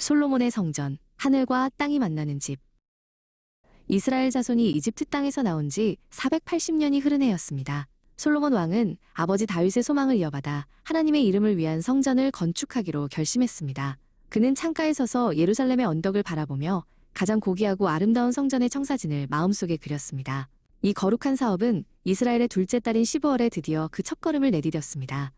솔로몬의 성전, 하늘과 땅이 만나는 집. 이스라엘 자손이 이집트 땅에서 나온 지 480년이 흐른 해였습니다. 솔로몬 왕은 아버지 다윗의 소망을 이어받아 하나님의 이름을 위한 성전을 건축하기로 결심했습니다. 그는 창가에 서서 예루살렘의 언덕을 바라보며 가장 고귀하고 아름다운 성전의 청사진을 마음속에 그렸습니다. 이 거룩한 사업은 이스라엘의 둘째 딸인 15월에 드디어 그 첫걸음을 내디뎠습니다.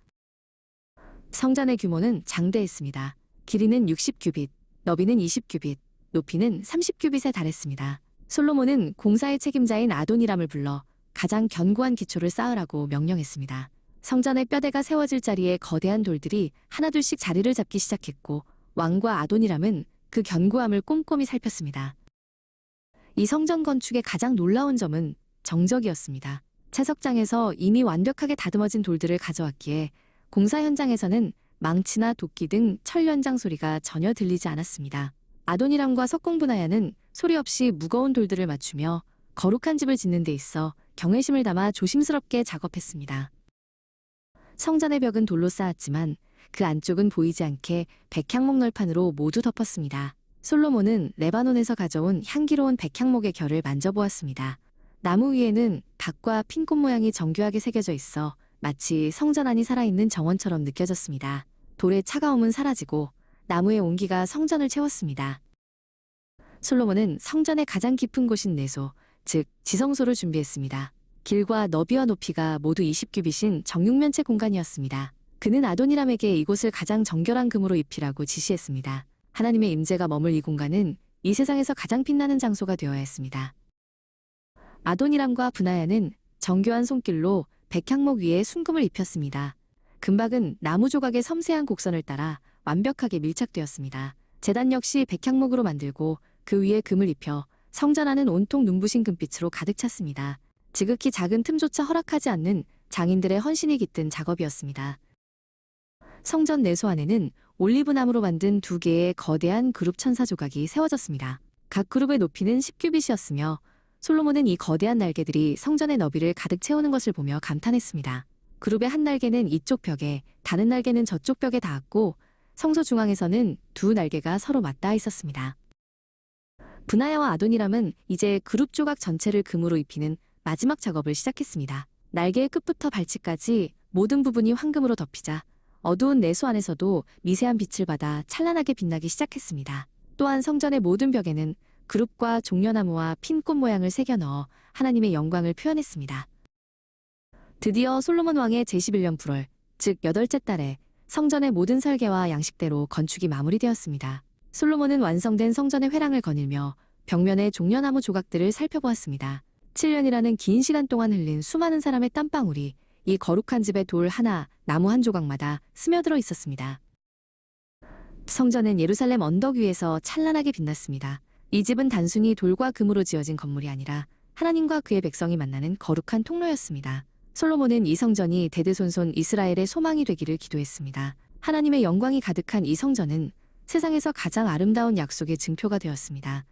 성전의 규모는 장대했습니다. 길이는 60규빗, 너비는 20규빗, 높이는 30규빗에 달했습니다. 솔로몬은 공사의 책임자인 아도니람을 불러 가장 견고한 기초를 쌓으라고 명령했습니다. 성전의 뼈대가 세워질 자리에 거대한 돌들이 하나둘씩 자리를 잡기 시작했고 왕과 아도니람은 그 견고함을 꼼꼼히 살폈습니다. 이 성전 건축의 가장 놀라운 점은 정적이었습니다. 채석장에서 이미 완벽하게 다듬어진 돌들을 가져왔기에 공사 현장에서는 망치나 도끼 등 철 연장 소리가 전혀 들리지 않았습니다. 아도니람과 석공분하야는 소리 없이 무거운 돌들을 맞추며 거룩한 집을 짓는 데 있어 경외심을 담아 조심스럽게 작업했습니다. 성전의 벽은 돌로 쌓았지만 그 안쪽은 보이지 않게 백향목 널판으로 모두 덮었습니다. 솔로몬은 레바논에서 가져온 향기로운 백향목의 결을 만져보았습니다. 나무 위에는 닭과 핀꽃 모양이 정교하게 새겨져 있어 마치 성전 안이 살아있는 정원처럼 느껴졌습니다. 돌의 차가움은 사라지고 나무의 온기가 성전을 채웠습니다. 솔로몬은 성전의 가장 깊은 곳인 내소, 즉 지성소를 준비했습니다. 길과 너비와 높이가 모두 20규빗인 정육면체 공간이었습니다. 그는 아도니람에게 이곳을 가장 정결한 금으로 입히라고 지시했습니다. 하나님의 임재가 머물 이 공간은 이 세상에서 가장 빛나는 장소가 되어야 했습니다. 아도니람과 분하야는 정교한 손길로 백향목 위에 순금을 입혔습니다. 금박은 나무 조각의 섬세한 곡선을 따라 완벽하게 밀착되었습니다. 재단 역시 백향목으로 만들고 그 위에 금을 입혀 성전 안은 온통 눈부신 금빛으로 가득 찼습니다. 지극히 작은 틈조차 허락하지 않는 장인들의 헌신이 깃든 작업이었습니다. 성전 내소 안에는 올리브나무로 만든 두 개의 거대한 그룹 천사 조각이 세워졌습니다. 각 그룹의 높이는 10규빗이었으며 솔로몬은 이 거대한 날개들이 성전의 너비를 가득 채우는 것을 보며 감탄했습니다. 그룹의 한 날개는 이쪽 벽에, 다른 날개는 저쪽 벽에 닿았고 성소 중앙에서는 두 날개가 서로 맞닿아 있었습니다. 분하야와 아도니람은 이제 그룹 조각 전체를 금으로 입히는 마지막 작업을 시작했습니다. 날개의 끝부터 발치까지 모든 부분이 황금으로 덮이자 어두운 내소 안에서도 미세한 빛을 받아 찬란하게 빛나기 시작했습니다. 또한 성전의 모든 벽에는 그룹과 종려나무와 핀꽃 모양을 새겨 넣어 하나님의 영광을 표현했습니다. 드디어 솔로몬 왕의 제11년 9월, 즉 여덟째 달에 성전의 모든 설계와 양식대로 건축이 마무리되었습니다. 솔로몬은 완성된 성전의 회랑을 거닐며 벽면의 종려나무 조각들을 살펴보았습니다. 7년이라는 긴 시간 동안 흘린 수많은 사람의 땀방울이 이 거룩한 집의 돌 하나, 나무 한 조각마다 스며들어 있었습니다. 성전은 예루살렘 언덕 위에서 찬란하게 빛났습니다. 이 집은 단순히 돌과 금으로 지어진 건물이 아니라 하나님과 그의 백성이 만나는 거룩한 통로였습니다. 솔로몬은 이 성전이 대대손손 이스라엘의 소망이 되기를 기도했습니다. 하나님의 영광이 가득한 이 성전은 세상에서 가장 아름다운 약속의 증표가 되었습니다.